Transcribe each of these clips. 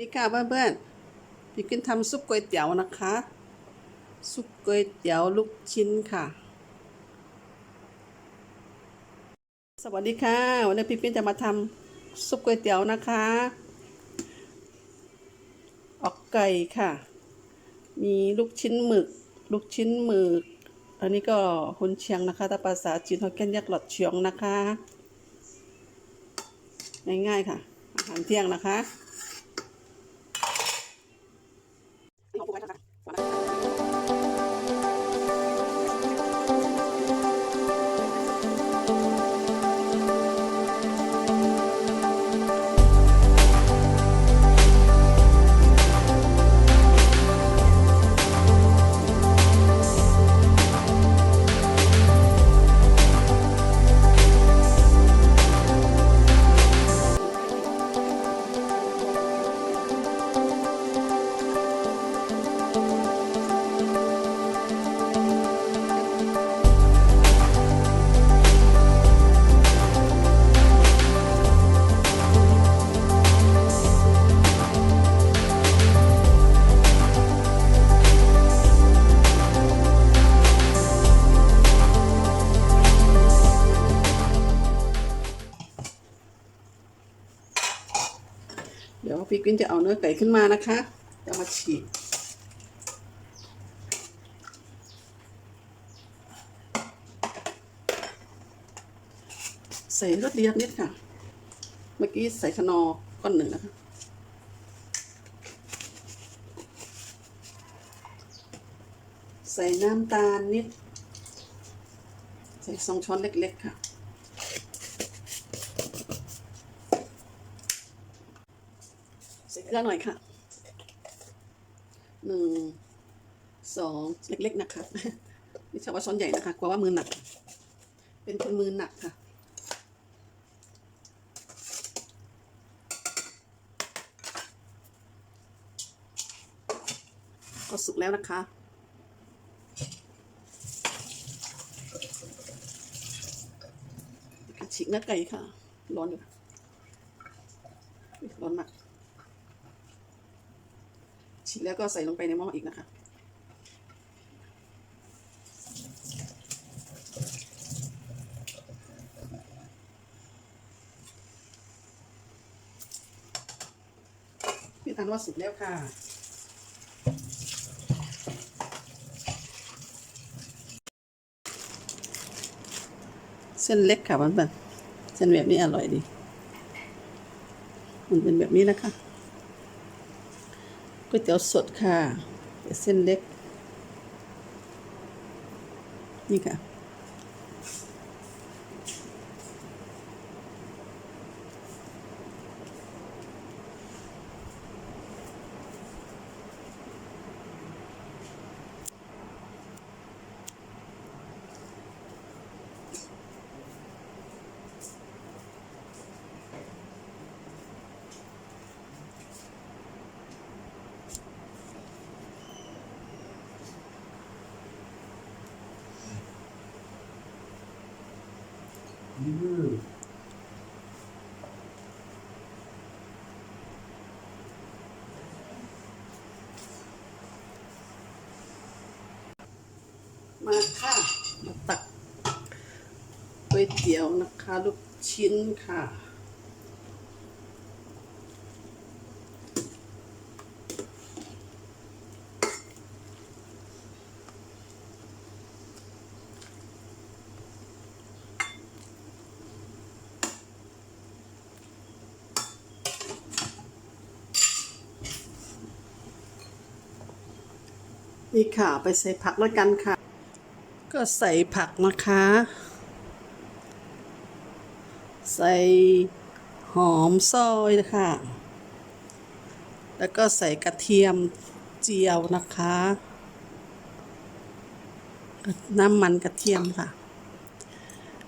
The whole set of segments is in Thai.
นี่ค่ะเพื่อนๆพี่กินทำซุปก๋วยเตี๋ยวนะคะ ซุปก๋วยเตี๋ยวลูกชิ้นค่ะ สวัสดีค่ะวันนี้พี่ปิ้นจะมาทำซุปก๋วยเตี๋ยวนะคะ ออกไก่ค่ะ มีลูกชิ้นหมึก ลูกชิ้นหมึก อันนี้ก็ฮุนเชียงนะคะถ้าภาษาจีนเขาเรียกเรียกหลอดเชียงนะคะ ง่ายๆค่ะอาหารเที่ยงนะคะ เดี๋ยวพี่กิ้นจะเอาเนื้อไก่ขึ้นมานะคะจะมาฉีกใส่รสเดียดนิดค่ะ เมื่อกี้ใส่ขนอก้อนหนึ่งนะคะ ใส่น้ำตาลนิด ใส่สองช้อนเล็ก ๆ ค่ะ ใส่เก ลือหน่อยค่ะ หนึ่ง สอง เล็กๆนะคะไม่ใช่ว่าช้อนใหญ่นะคะ กลัวว่ามือหนัก เป็นคนมือหนักค่ะ ก็สุกแล้วนะคะฉีกเนื้อไก่ค่ะ ร้อนอยู่ร้อนมาก แล้วก็ใส่ลงไปในหม้ออีกนะคะ พี่ตันว่าสุกแล้วค่ะเส้นเล็กค่ะมันแบบเส้นแบบนี้อร่อยดี มันเป็นแบบนี้นะคะ ก๋วยเตี๋ยวสดค่ะเส้นเล็ก นี่ค่ะ มาค่ะมาตักก๋วยเตี๋ยวนะคะ ลูกชิ้นค่ะ นี่ค่ะไปใส่ผักแล้วกันค่ะ ก็ใส่ผักนะคะ ใส่หอมซอยนะคะแล้วก็ใส่กระเทียมเจียวนะคะ น้ำมันกระเทียมค่ะ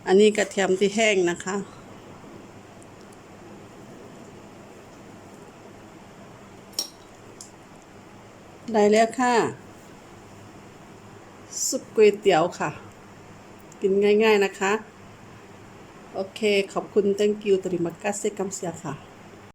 อันนี้กระเทียมที่แห้งนะคะได้แล้วค่ะ ซุปก๋วยเตี๋ยวค่ะ กินง่าย ๆนะคะ โอเค ขอบคุณ thank you ตริมักกาเซกัมเซียค่ะ